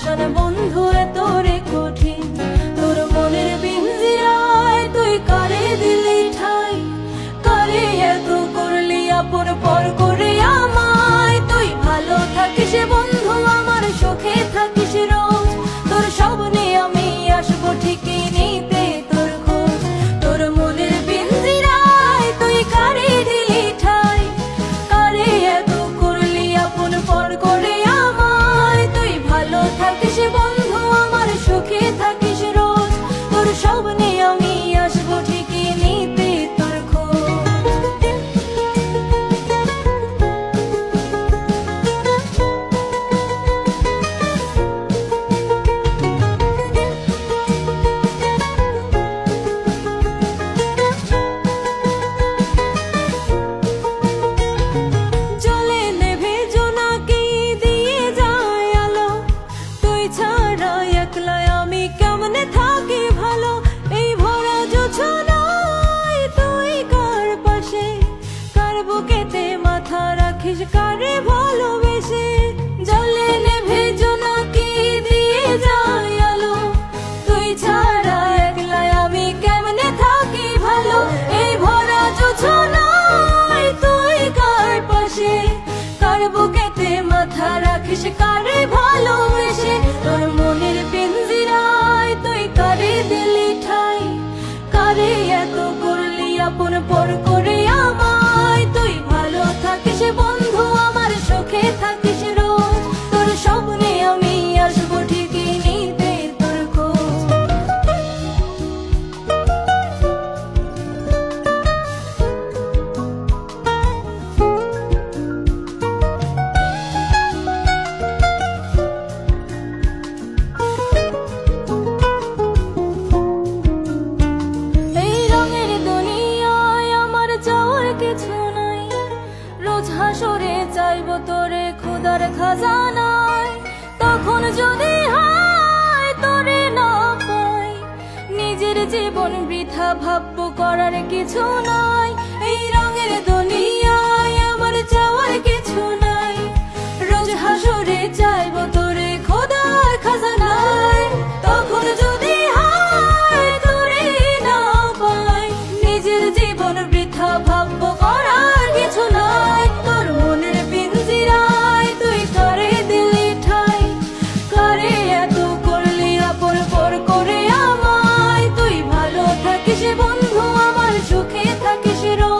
তুই পাষাণ তোর মনের তুই কারে দিলি ঠাই? কারে এত করলি পর করে আমায়? তুই ভালো থাকিস বন্ধু। খুদার খাজানায়, তখন যদি হয় তোরে না পাই। নিজের জীবন বৃথা ভাব্য করার কিছু নাই। এই রঙের দুনিয়ায় আমার চাওয়ার কিছু নাই। রোজ হাসরে চাইব আমার চোখে থাকে সে রঙ